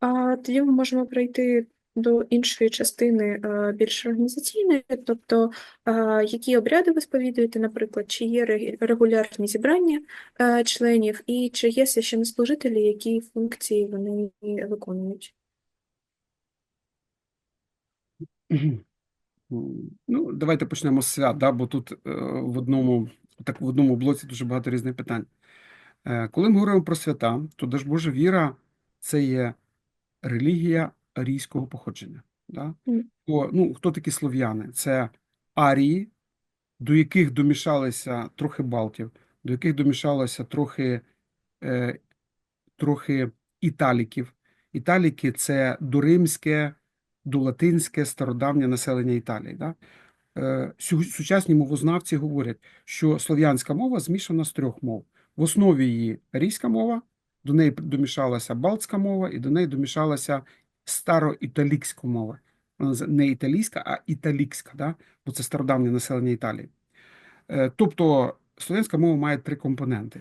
А тоді ми можемо перейти до іншої частини е, більш організаційної, тобто е, які обряди ви сповідуєте, наприклад, чи є регулярні зібрання е, членів, і чи є священнослужителі, які функції вони виконують? Ну, давайте почнемо з свят, да, бо тут в одному, так, в одному блоці дуже багато різних питань. Коли ми говоримо про свята, то Божа віра це є релігія арійського походження. Да? Мгм. О, ну, хто такі слов'яни? Це арії, до яких домішалися трохи балтів, до яких домішалося трохи, е, трохи італіків. Італіки це доримське, долатинське, стародавнє населення Італії. Да? Е, Сучасні мовознавці говорять, що слов'янська мова змішана з трьох мов. В основі її арійська мова, до неї домішалася балтська мова, і до неї домішалася староіталійська мова. Не італійська, а італікська, да? бо це стародавнє населення Італії. Е, Тобто слов'янська мова має три компоненти.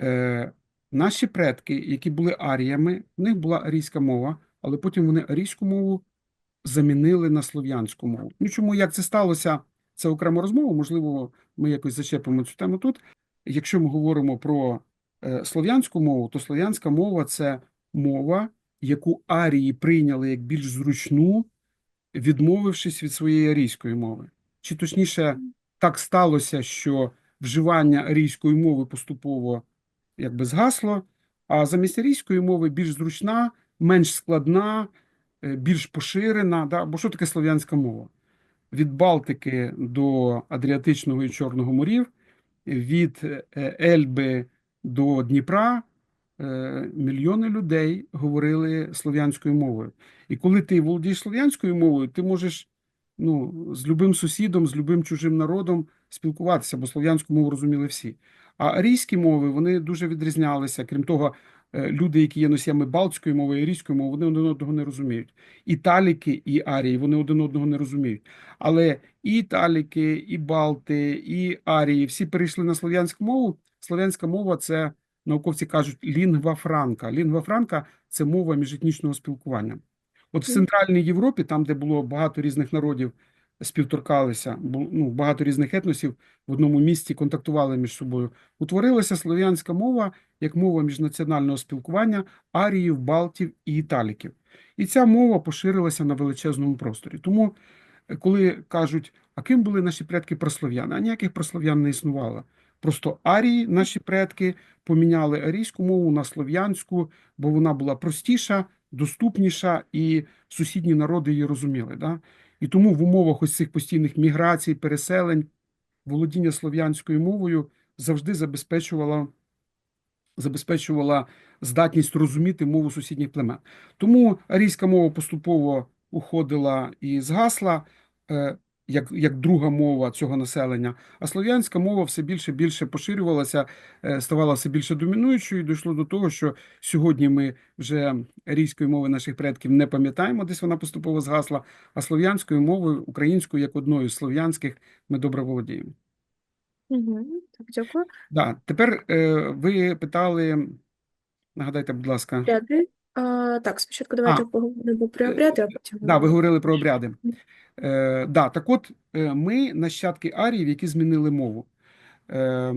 Е, Наші предки, які були аріями, в них була арійська мова, але потім вони арійську мову замінили на слов'янську мову. Ну чому як це сталося? Це окрема розмова. Можливо, ми якось зачепимо цю тему тут. Якщо ми говоримо про слов'янську мову, то слов'янська мова це мова, яку арії прийняли як більш зручну, відмовившись від своєї арійської мови. Чи точніше, так сталося, що вживання арійської мови поступово якби згасло, а замість арійської мови більш зручна, менш складна, е, більш поширена. Да? Бо що таке слов'янська мова? Від Балтики до Адріатичного і Чорного морів, від е, Ельби до Дніпра е, мільйони людей говорили слов'янською мовою. І коли ти володієш слов'янською мовою, ти можеш ну, з любим сусідом, з любим чужим народом спілкуватися, бо слов'янську мову розуміли всі. А арійські мови вони дуже відрізнялися. Крім того, е, люди, які є носіями балтської мови і арійської мови, вони один одного не розуміють. Італіки і арії вони один одного не розуміють. Але і італіки, і балти, і арії всі перейшли на слов'янську мову. Слов'янська мова це науковці кажуть лінгва франка. Лінгва франка це мова міжетнічного спілкування. От в Центральній Європі, там, де було багато різних народів, співторкалися, ну, багато різних етносів в одному місті контактували між собою. Утворилася слов'янська мова як мова міжнаціонального спілкування аріїв, балтів і італіків. І ця мова поширилася на величезному просторі. Тому, е, коли кажуть, а ким були наші предки прослов'яни? А ніяких прослов'ян не існувало. Просто арії, наші предки, поміняли арійську мову на слов'янську, бо вона була простіша, доступніша, і сусідні народи її розуміли. Да? І тому в умовах ось цих постійних міграцій, переселень, володіння слов'янською мовою завжди забезпечувала, забезпечувала здатність розуміти мову сусідніх племен. Тому арійська мова поступово уходила і згасла. Як, як друга мова цього населення, а слов'янська мова все більше і більше поширювалася, е, ставала все більше домінуючою. і Дійшло до того, що сьогодні ми вже арійської мови наших предків не пам'ятаємо, десь вона поступово згасла, а слов'янською мовою, українською, як одною з слов'янських, ми добре володіємо. Так, дякую. Да, тепер е, ви питали, нагадайте, будь ласка, Обряди. А, так, спочатку давайте А. поговоримо про обряди, а потім да, ви говорили про обряди. Е, да, так от е, ми нащадки аріїв, які змінили мову. Е,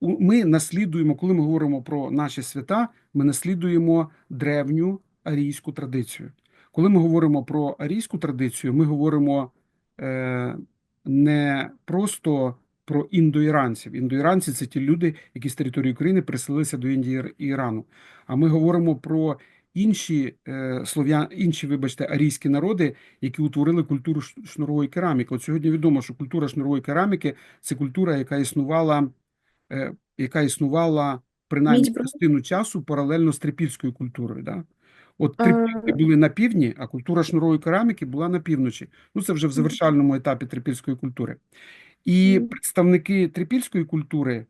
у- ми наслідуємо, коли ми говоримо про наші свята, ми наслідуємо древню арійську традицію. Коли ми говоримо про арійську традицію, ми говоримо е, не просто про індоіранців. Індоіранці це ті люди, які з території України переселилися до Індії і Ірану. А ми говоримо про інші е, слов'ян, інші, вибачте, арійські народи, які утворили культуру шнурової кераміки. От сьогодні відомо, що культура шнурової кераміки це культура, яка існувала, е, яка існувала принаймні частину часу паралельно з трипільською культурою. Да? От А, були на півдні, а культура шнурової кераміки була на півночі. Ну це вже в завершальному етапі трипільської культури. І представники трипільської культури,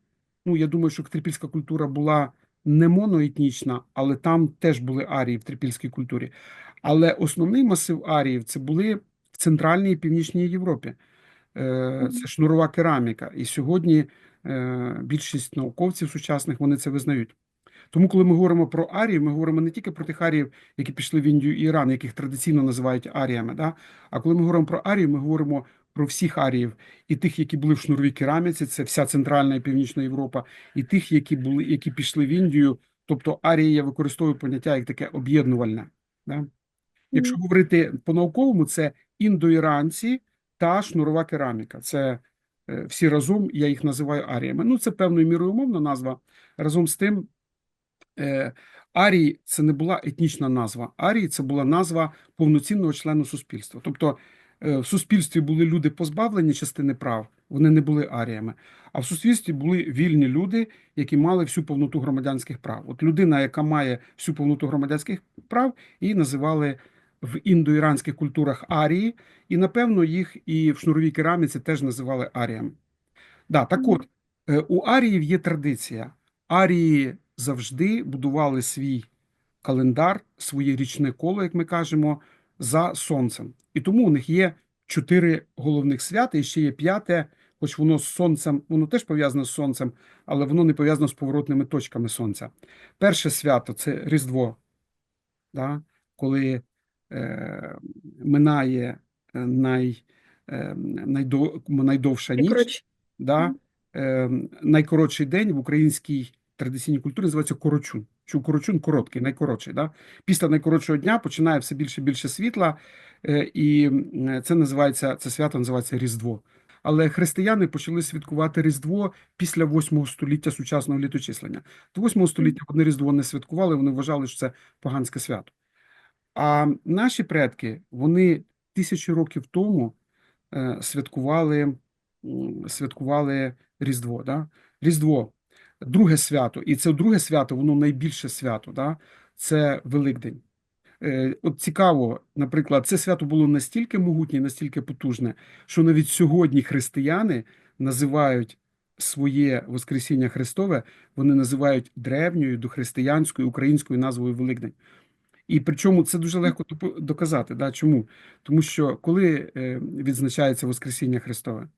ну я думаю, що трипільська культура була не моноетнічна, але там теж були арії в трипільській культурі. Але основний масив аріїв це були в Центральній і Північній Європі. Е, Це шнурова кераміка. І сьогодні е, більшість науковців сучасних вони це визнають. Тому, коли ми говоримо про арію, ми говоримо не тільки про тих аріїв, які пішли в Індію і Іран, яких традиційно називають аріями. Да? А коли ми говоримо про арію, ми говоримо про всіх аріїв, і тих, які були в шнуровій кераміці, це вся Центральна і Північна Європа, і тих, які були, які пішли в Індію. Тобто арія я використовую поняття як таке об'єднувальне. Да? Якщо говорити по-науковому, це індоіранці та шнурова кераміка. Це е, всі разом, я їх називаю аріями. Ну, це певною мірою умовна назва. Разом з тим, е, арії це не була етнічна назва. Арії це була назва повноцінного члена суспільства. Тобто в суспільстві були люди позбавлені частини прав, вони не були аріями. А в суспільстві були вільні люди, які мали всю повноту громадянських прав. От людина, яка має всю повноту громадянських прав, її називали в індоіранських культурах арії, і напевно їх і в шнуровій кераміці теж називали аріями. Да, так от, е, у аріїв є традиція. Арії завжди будували свій календар, своє річне коло, як ми кажемо, за сонцем. І тому у них є чотири головних свята, і ще є п'яте, хоч воно з сонцем, воно теж пов'язане з сонцем, але воно не пов'язано з поворотними точками сонця. Перше свято це Різдво, да? коли е, минає е, най, е, найдов, найдовша ніч. Да? Е, найкоротший день в українській традиційній культурі називається корочун. Що корочун короткий, найкоротший. Да? Після найкоротшого дня починає все більше і більше світла, е, і це називається це свято називається Різдво. Але християни почали святкувати Різдво після 8 століття сучасного літочислення. До 8 століття вони Різдво не святкували, вони вважали, що це поганське свято. А наші предки, вони тисячі років тому е, святкували, святкували Різдво. Да? Різдво, друге свято, і це друге свято, воно найбільше свято, да? це Великдень. Е, От цікаво, наприклад, це свято було настільки могутнє, настільки потужне, що навіть сьогодні християни називають своє Воскресіння Христове, вони називають древньою дохристиянською українською назвою Великдень. І причому це дуже легко доказати. Да? Чому? Тому що коли е, відзначається Воскресіння Христове?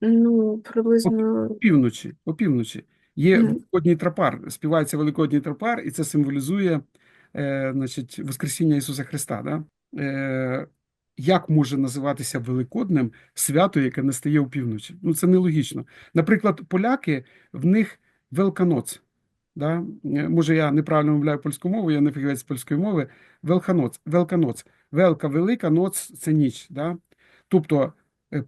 Ну, приблизно Півночі, опівночі. Є Мгм. Великодній трапар, співається Великодній трапар, і це символізує е, значить, Воскресіння Ісуса Христа. Да? Е, як може називатися Великоднем свято, яке настає опівночі? Ну, це нелогічно. Наприклад, поляки, в них Велканоц. Да? Е, Може, я неправильно мовляю польську мову, я не фахівець з польської мови. Велканоц, Велканоц. Велка велика, ноц це ніч. Да? Тобто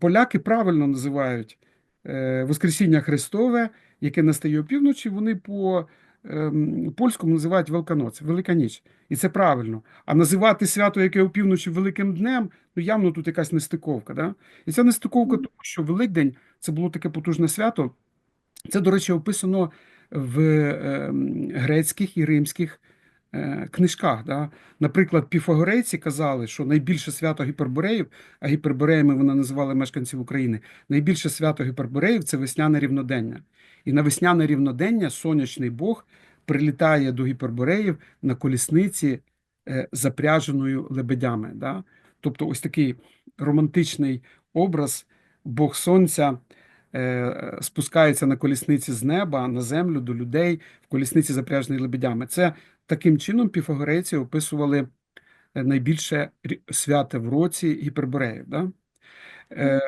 поляки правильно називають е, Воскресіння Христове, яке настає опівночі, вони по ем, польському називають Велканоц, Велика ніч. І це правильно. А називати свято, яке опівночі Великим днем, ну явно тут якась нестиковка. Да? І ця нестиковка, тому що Великдень це було таке потужне свято. Це, до речі, описано в ем, грецьких і римських е, книжках. Да? Наприклад, піфагорейці казали, що найбільше свято гіпербореїв, а гіпербореями вони називали мешканців України. Найбільше свято гіпербореїв це весняне рівнодення. І на весняне рівнодення сонячний Бог прилітає до гіпербореїв на колісниці, е, запряженою лебедями. Да? Тобто, ось такий романтичний образ Бог Сонця е, спускається на колісниці з неба на землю до людей в колісниці запряженій лебедями. Це таким чином піфагорейці описували е, найбільше свята в році гіпербореїв. Да? Е,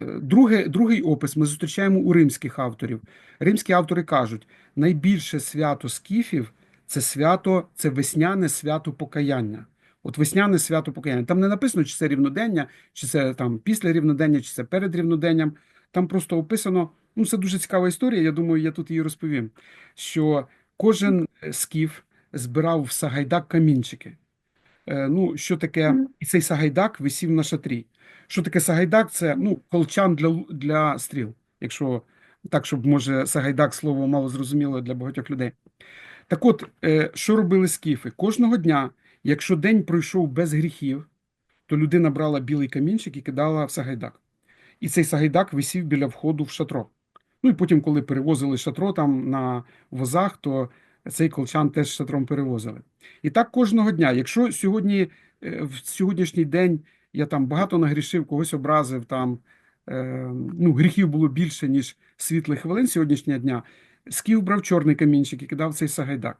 Е, Друге, другий опис ми зустрічаємо у римських авторів. Римські автори кажуть, найбільше свято скіфів це свято, це весняне свято покаяння. От весняне свято покаяння. Там не написано, чи це рівнодення, чи це там після рівнодення, чи це перед рівноденням. Там просто описано. Ну, це дуже цікава історія. Я думаю, я тут її розповім. Що кожен е, скіф збирав в Сагайдак камінчики. Е, Ну, що таке, і цей Сагайдак висів на шатрі. Що таке Сагайдак? Це ну, колчан для, для стріл. Якщо так, щоб може Сагайдак слово мало зрозуміло для багатьох людей. Так от, е, що робили скіфи? Кожного дня, якщо день пройшов без гріхів, то людина брала білий камінчик і кидала в Сагайдак. І цей Сагайдак висів біля входу в шатро. Ну і потім, коли перевозили шатро там на возах, то цей колчан теж шатром перевозили. І так кожного дня. Якщо сьогодні, е, в сьогоднішній день я там багато нагрішив, когось образив, там е, ну, гріхів було більше, ніж світлих хвилин сьогоднішнього дня, Скіф брав чорний камінчик і кидав цей Сагайдак.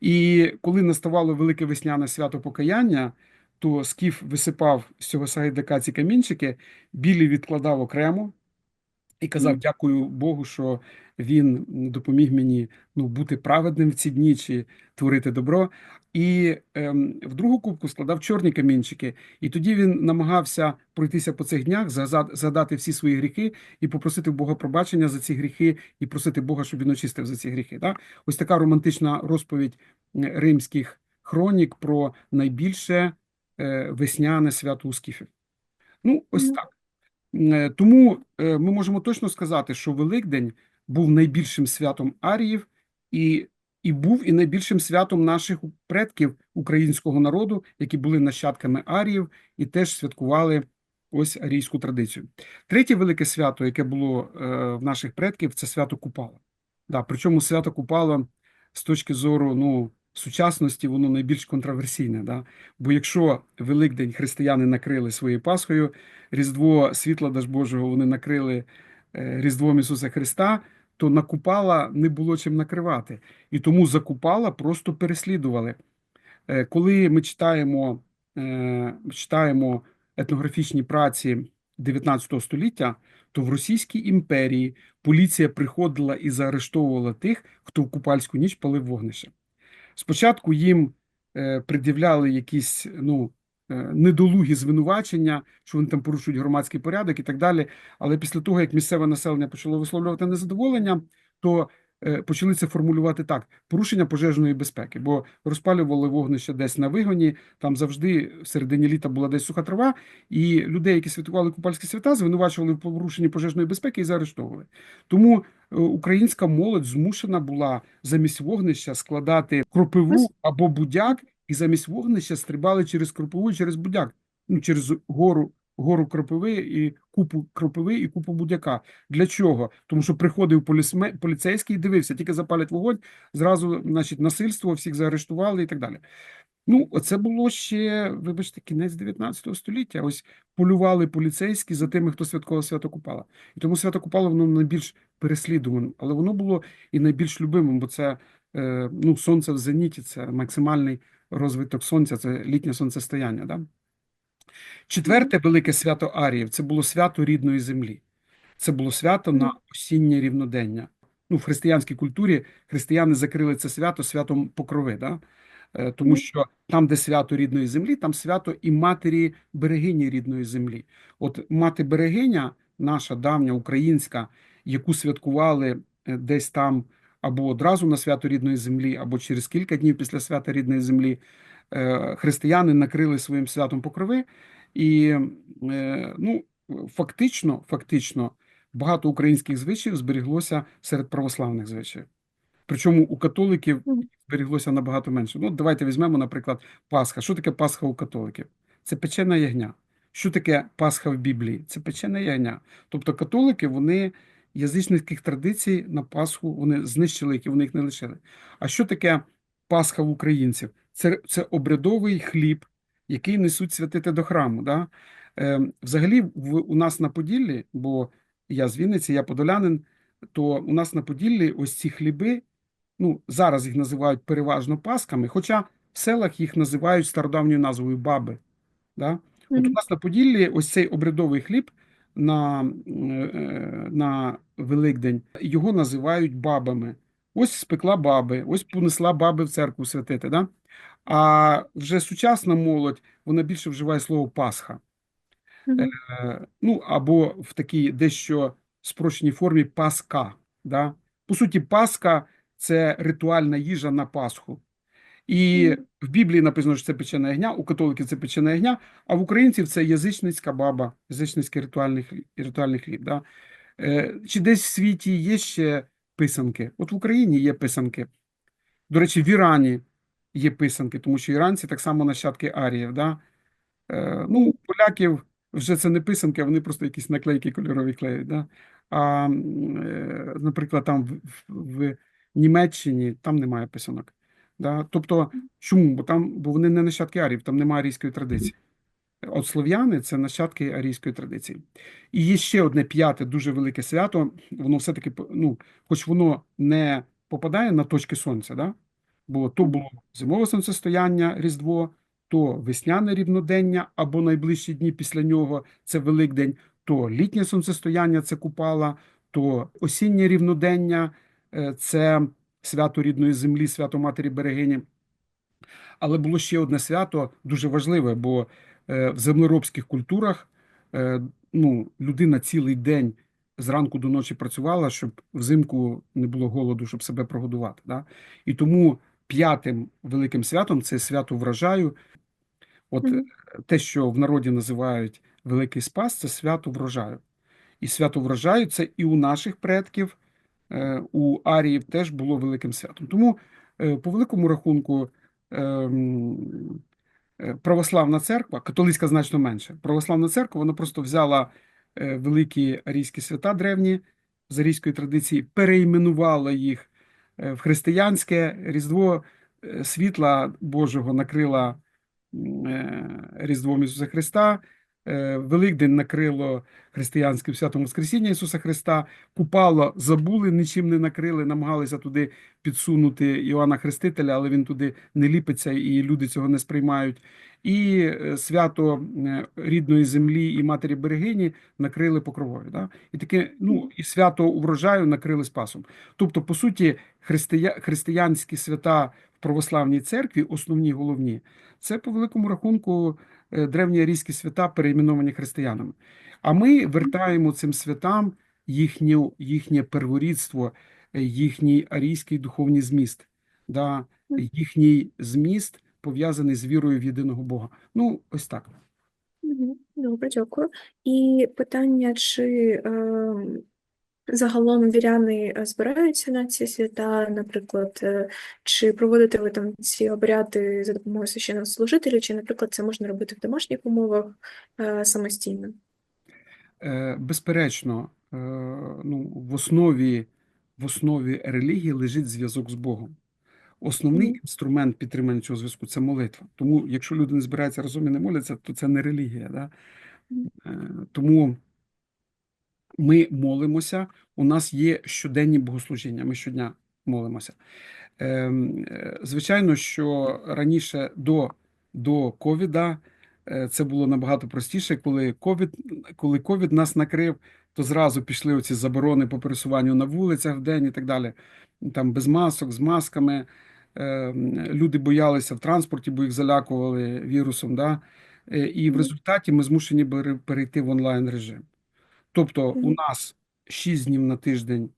І коли наставало велике весняне свято покаяння, то Скіф висипав з цього Сагайдака ці камінчики, білі відкладав окремо і казав. Дякую Богу, що він допоміг мені ну, бути праведним в ці дні чи творити добро. І ем, в другу кубку складав чорні камінчики, і тоді він намагався пройтися по цих днях, згадати всі свої гріхи і попросити Бога пробачення за ці гріхи, і просити Бога, щоб він очистив за ці гріхи. Так? Ось така романтична розповідь римських хронік про найбільше е, весняне свято у скіфів. Ну, ось так. Е, Тому е, ми можемо точно сказати, що Великдень був найбільшим святом Аріїв і, і був і найбільшим святом наших предків українського народу, які були нащадками Аріїв і теж святкували ось арійську традицію. Третє велике свято, яке було е, в наших предків, це свято Купала. Да, причому свято Купала з точки зору ну, сучасності, воно найбільш контроверсійне. Да? Бо якщо Великдень християни накрили своєю Пасхою, Різдво світла Даж Божого вони накрили е, Різдвом Ісуса Христа, то на Купала не було чим накривати. І тому за Купала просто переслідували. Е, Коли ми читаємо, е, читаємо етнографічні праці 19 століття, то в Російській імперії поліція приходила і заарештовувала тих, хто в купальську ніч палив вогнище. Спочатку їм е, пред'являли якісь ну, недолугі звинувачення, що вони там порушують громадський порядок і так далі. Але після того, як місцеве населення почало висловлювати незадоволення, то е, почали це формулювати так: порушення пожежної безпеки, бо розпалювали вогнище десь на вигоні. Там завжди в середині літа була десь суха трава, і людей, які святкували купальські свята, звинувачували в порушенні пожежної безпеки і заарештовували. Тому е, українська молодь змушена була замість вогнища складати кропиву або будяк, і замість вогнища стрибали через кропиву через будяк, ну через гору. Гору кропиви і купу кропиви і купу будяка. Для чого? Тому що приходив полісме, поліцейський і дивився, тільки запалять вогонь, зразу, значить, насильство, всіх заарештували і так далі. Ну, це було ще, вибачте, кінець 19 століття. Ось полювали поліцейські за тими, хто святкував свято Купала. І тому свято Купала воно найбільш переслідуваним, але воно було і найбільш любимим, бо це е, ну, сонце в зеніті, це максимальний розвиток сонця, це літнє сонцестояння. Да? Четверте велике свято Аріїв це було свято рідної землі. Це було свято на осіннє рівнодення. Ну, в християнській культурі християни закрили це свято святом покрови, да? Е, тому що там, де свято рідної землі, там свято і матері берегині рідної землі. От мати берегиня, наша давня українська, яку святкували е, десь там або одразу на свято рідної землі, або через кілька днів після свята рідної землі, е, християни накрили своїм святом покрови. І е, ну, фактично, фактично, багато українських звичаїв зберіглося серед православних звичаїв. Причому у католиків зберіглося набагато менше. Ну, давайте візьмемо, наприклад, Пасха. Що таке Пасха у католиків? Це печена ягня. Що таке Пасха в Біблії? Це печена ягня. Тобто католики, вони язичницьких традицій на Пасху вони знищили, які вони їх не лишили. А що таке Пасха в українців? Це, це обрядовий хліб, який несуть святити до храму. Да? Е, взагалі, в, у нас на Поділлі, бо я з Вінниці, я подолянин, то у нас на Поділлі ось ці хліби, ну, зараз їх називають переважно пасками, хоча в селах їх називають стародавньою назвою баби. Да? От у нас на Поділлі ось цей обрядовий хліб на, е, на Великдень, його називають бабами. Ось спекла баби, ось понесла баби в церкву святити. Да? А вже сучасна молодь, вона більше вживає слово Пасха. Мгм. Е, ну, або в такій дещо спрощеній формі Паска. Да? По суті, Пасха це ритуальна їжа на Пасху. І в Біблії написано, що це печена ягня, у католиків це печена ягня, а в українців це язичницька баба, язичницький ритуальний. Ритуальний хліб да? Е, чи десь в світі є ще писанки? От в Україні є писанки. До речі, в Ірані є писанки, тому що іранці так само нащадки аріїв. Да? Е, ну, у поляків вже це не писанки, а вони просто якісь наклейки кольорові клеють. Да? А, е, наприклад, там в, в, в Німеччині там немає писанок. Да? Тобто, чому? Бо там, бо вони не нащадки аріїв, там немає арійської традиції. От слов'яни це нащадки арійської традиції. І є ще одне п'яте дуже велике свято. Воно все-таки, ну, хоч воно не попадає на точки сонця, да? бо то було зимове сонцестояння, Різдво, то весняне рівнодення або найближчі дні після нього це Великдень, то літнє сонцестояння це Купала, то осіннє рівнодення е, це свято рідної землі, свято Матері Берегині. Але було ще одне свято дуже важливе, бо е, в землеробських культурах е, ну, людина цілий день зранку до ночі працювала, щоб взимку не було голоду, щоб себе прогодувати. Да? І тому п'ятим великим святом це свято врожаю. От Мгм. е, те, що в народі називають Великий Спас, це свято врожаю. І свято врожаю це і у наших предків, у Аріїв теж було великим святом. Тому, е, по великому рахунку, ем, е, православна церква, католицька значно менше. Православна церква вона просто взяла е, великі арійські свята древні з арійської традиції, переіменувала їх е, в християнське Різдво е, світла Божого накрила е, Різдвом Ісуса Христа. Е, Великдень накрило християнським святом Воскресіння Ісуса Христа. Купало забули, нічим не накрили, намагалися туди підсунути Іоанна Хрестителя, але він туди не ліпиться, і люди цього не сприймають. І е, свято е, рідної землі і матері берегині накрили покровою. Да? І таке, ну і свято урожаю накрили спасом. Тобто, по суті, христия... християнські свята в православній церкві, основні головні, це по великому рахунку древні арійські свята, перейменовані християнами. А ми вертаємо цим святам їхнє, їхнє перворідство, е, їхній арійський духовний зміст, да, їхній зміст пов'язаний з вірою в єдиного Бога. Ну, ось так. Добре, дякую. І питання, чи е, загалом віряни е, збираються на ці свята, наприклад, е, чи проводите ви там ці обряди за допомогою священнослужителів, чи, наприклад, це можна робити в домашніх умовах е, самостійно? Безперечно, ну, в основі, в основі релігії лежить зв'язок з Богом. Основний Мгм. інструмент підтримання цього зв'язку це молитва. Тому, якщо люди не збираються разом і не моляться, то це не релігія. Да? Тому ми молимося. У нас є щоденні богослужіння. Ми щодня молимося. Ем, е, Звичайно, що раніше до, до ковіда е, це було набагато простіше. Коли ковід, коли ковід нас накрив, то зразу пішли оці заборони по пересуванню на вулицях в день і так далі. Там без масок, з масками. Ем, Люди боялися в транспорті, бо їх залякували вірусом. Да? Е, І в результаті ми змушені перейти в онлайн режим. Тобто, у нас 6 днів на тиждень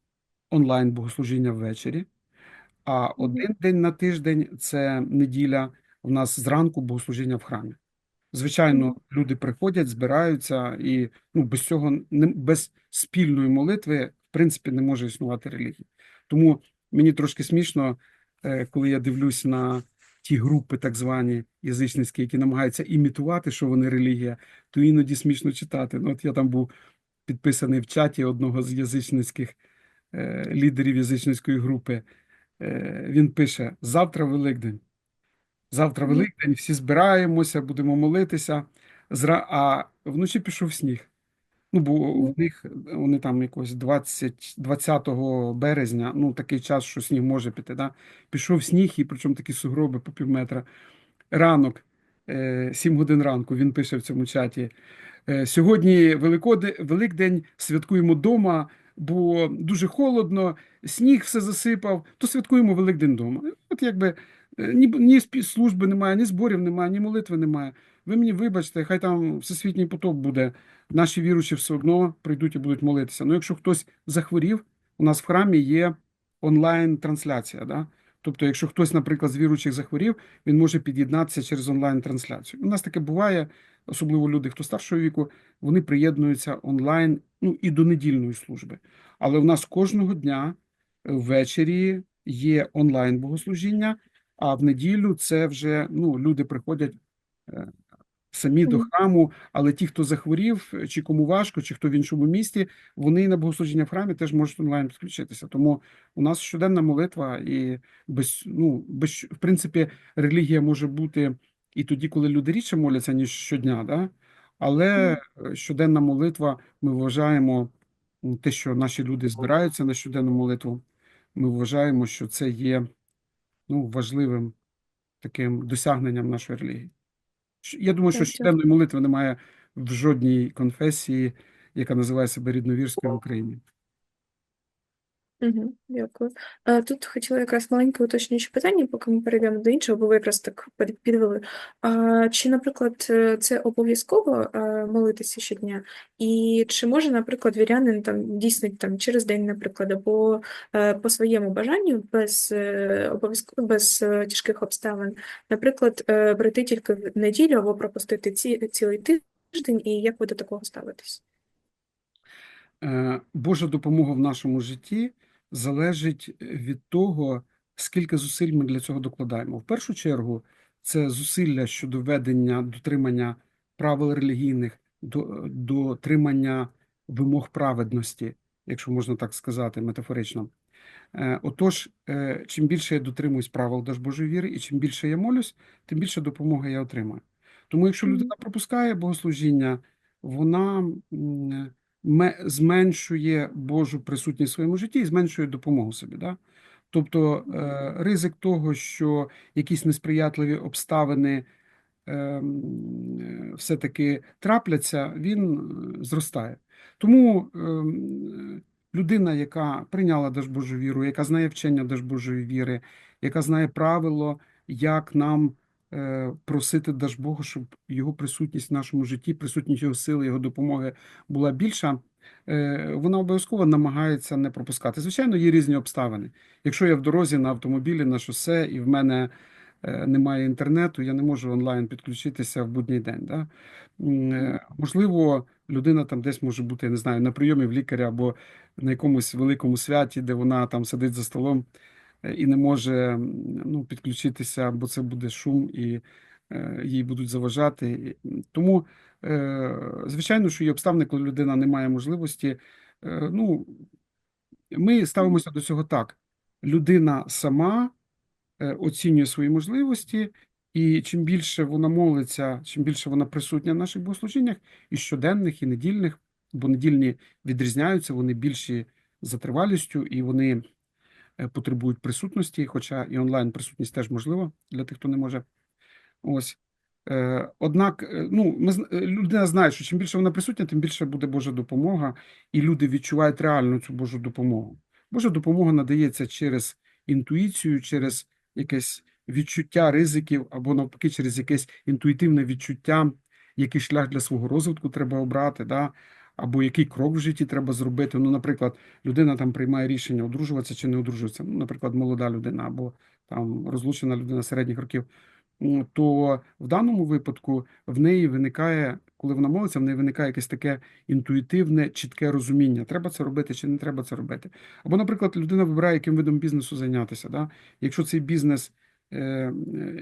онлайн богослужіння ввечері. А один день на тиждень це неділя. У нас зранку богослужіння в храмі. Звичайно, люди приходять, збираються, і ну, без цього без спільної молитви, в принципі, не може існувати релігія. Тому мені трошки смішно, е, коли я дивлюсь на ті групи, так звані язичницькі, які намагаються імітувати, що вони релігія, то іноді смішно читати. Ну, от я там був підписаний в чаті одного з язичницьких е, лідерів язичницької групи. Е, Він пише: завтра Великдень. Завтра Великдень, всі збираємося, будемо молитися. Зра... А вночі пішов сніг. Ну, бо в них вони там якось 20, 20 березня, ну такий час, що сніг може піти. Да? Пішов сніг, і причому такі сугроби по пів метра. Ранок, 7 годин ранку, він пише в цьому чаті. Е, Сьогодні Великдень святкуємо вдома, бо дуже холодно, сніг все засипав, то святкуємо Великдень вдома. От якби е, ні, ні служби немає, ні зборів немає, ні молитви немає. Ви мені вибачте, хай там всесвітній потоп буде. Наші віручі все одно прийдуть і будуть молитися. Ну, якщо хтось захворів, у нас в храмі є онлайн-трансляція. Да? Тобто, якщо хтось, наприклад, з віруючих захворів, він може під'єднатися через онлайн-трансляцію. У нас таке буває, особливо люди, хто старшого віку, вони приєднуються онлайн ну, і до недільної служби. Але у нас кожного дня е, ввечері є онлайн богослужіння, а в неділю це вже ну, люди приходять е, самі до храму, але ті, хто захворів, чи кому важко, чи хто в іншому місті, вони на богослужіння в храмі теж можуть онлайн підключитися. Тому у нас щоденна молитва, і без, ну, без, в принципі, релігія може бути і тоді, коли люди рідше моляться, ніж щодня, да? але щоденна молитва, ми вважаємо те, що наші люди збираються на щоденну молитву, ми вважаємо, що це є ну, важливим таким досягненням нашої релігії. Я думаю, що щоденної молитви немає в жодній конфесії, яка називає себе рідновірською в Україні. Дякую. Тут хотіла якраз маленьке уточнююче питання, поки ми перейдемо до іншого, бо ви якраз так під- підвели. А, чи, наприклад, е, це обов'язково е, молитися щодня? І чи може, наприклад, вірянин там дійсно там через день, наприклад, або е, по своєму бажанню, без е, обов'язково без е, тяжких обставин, наприклад, е, брати тільки в неділю або пропустити ці, цілий тиждень, і як ви до такого ставитесь? Е, Божа допомога в нашому житті залежить від того, скільки зусиль ми для цього докладаємо. В першу чергу, це зусилля щодо ведення, дотримання правил релігійних, до- дотримання вимог праведності, якщо можна так сказати метафорично. Е, Отож, е, чим більше я дотримуюсь правил Божої віри, і чим більше я молюсь, тим більше допомоги я отримаю. Тому, якщо людина пропускає богослужіння, вона зменшує Божу присутність в своєму житті і зменшує допомогу собі. Да? Тобто е, ризик того, що якісь несприятливі обставини ем, все-таки трапляться, він е, зростає. Тому ем, людина, яка прийняла Божу віру, яка знає вчення Божої віри, яка знає правило, як нам просити Бога, щоб його присутність в нашому житті, присутність його сили, його допомоги була більша. е, Вона обов'язково намагається не пропускати. Звичайно, є різні обставини. Якщо я в дорозі на автомобілі, на шосе, і в мене е, немає інтернету, я не можу онлайн підключитися в будній день. Да? Е, Можливо, людина там десь може бути, я не знаю, на прийомі в лікаря або на якомусь великому святі, де вона там сидить за столом е, і не може ну, підключитися, бо це буде шум і е, їй будуть заважати. Тому, е, звичайно, що є обставини, коли людина не має можливості. Е, Ну, ми ставимося до цього так: людина сама е, оцінює свої можливості, і чим більше вона молиться, чим більше вона присутня в наших богослужіннях, і щоденних, і недільних, бо недільні відрізняються, вони більші за тривалістю, і вони е, потребують присутності, хоча і онлайн присутність теж можлива для тих, хто не може. Ось. Е, Однак, е, ну, ми, е, людина знає, що чим більше вона присутня, тим більше буде Божа допомога, і люди відчувають реально цю Божу допомогу. Божа допомога надається через інтуїцію, через якесь відчуття ризиків, або навпаки, через якесь інтуїтивне відчуття, який шлях для свого розвитку треба обрати, да? Або який крок в житті треба зробити. Ну, наприклад, людина там приймає рішення одружуватися чи не одружуватися. Ну, наприклад, молода людина або там розлучена людина середніх років. То в даному випадку в неї виникає, коли вона молиться, в неї виникає якесь таке інтуїтивне, чітке розуміння, треба це робити чи не треба це робити. Або, наприклад, людина вибирає, яким видом бізнесу зайнятися. Да? Якщо цей бізнес, е, е,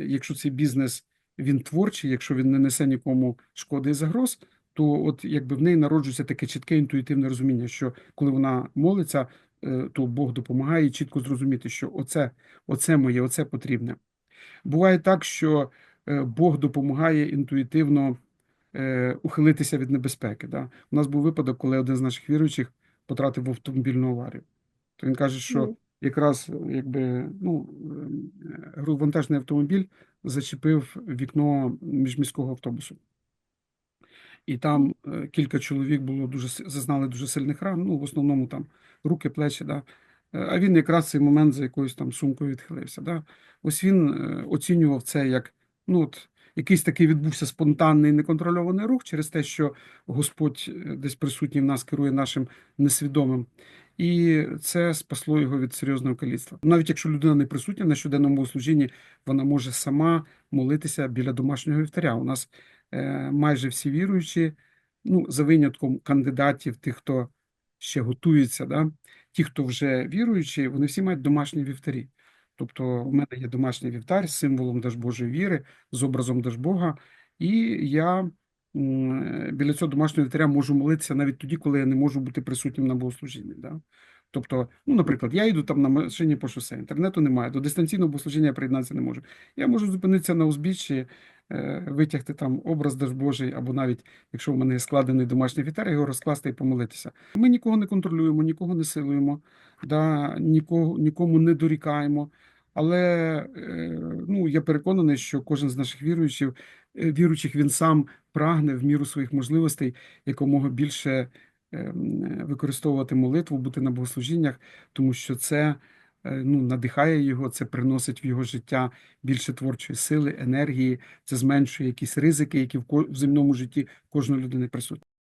якщо цей бізнес він творчий, якщо він не несе нікому шкоди і загроз, то от якби в неї народжується таке чітке інтуїтивне розуміння, що коли вона молиться, е, то Бог допомагає чітко зрозуміти, що оце, оце моє, оце потрібне. Буває так, що е, Бог допомагає інтуїтивно е, ухилитися від небезпеки. Да? У нас був випадок, коли один з наших віруючих потрапив в автомобільну аварію. То він каже, що якраз якби ну, вантажний автомобіль зачепив вікно міжміського автобусу. І там е, кілька чоловік було дуже зазнали дуже сильних ран. Ну, в основному там руки, плечі. Да? Е, А він якраз цей момент за якоюсь там сумкою відхилився. Да? Ось він е, оцінював це як ну, от, якийсь такий відбувся спонтанний неконтрольований рух через те, що Господь десь присутній в нас керує нашим несвідомим. І це спасло його від серйозного каліцтва. Навіть якщо людина не присутня на щоденному богослужінні, вона може сама молитися біля домашнього вівтаря. У нас майже всі віруючі, ну, за винятком кандидатів, тих, хто ще готується, да? ті, хто вже віруючі, вони всі мають домашні вівтарі. Тобто, у мене є домашній вівтар з символом Божої віри, з образом Бога, і я біля цього домашнього вівтаря можу молитися навіть тоді, коли я не можу бути присутнім на богослужінні. Да? Тобто, ну, наприклад, я йду там на машині по шосе, інтернету немає, до дистанційного богослужіння я приєднатися не можу. Я можу зупинитися на узбіччі, е, витягти там образ Даж Божий, або навіть якщо в мене складений домашній вітер, його розкласти і помолитися. Ми нікого не контролюємо, нікого не силуємо, да, нікого, нікому не дорікаємо. Але е, ну, я переконаний, що кожен з наших віруючих, е, віруючих він сам прагне в міру своїх можливостей якомога більше використовувати молитву, бути на богослужіннях, тому що це е, ну, надихає його, це приносить в його життя більше творчої сили, енергії, це зменшує якісь ризики, які в земному житті кожної людини присутні.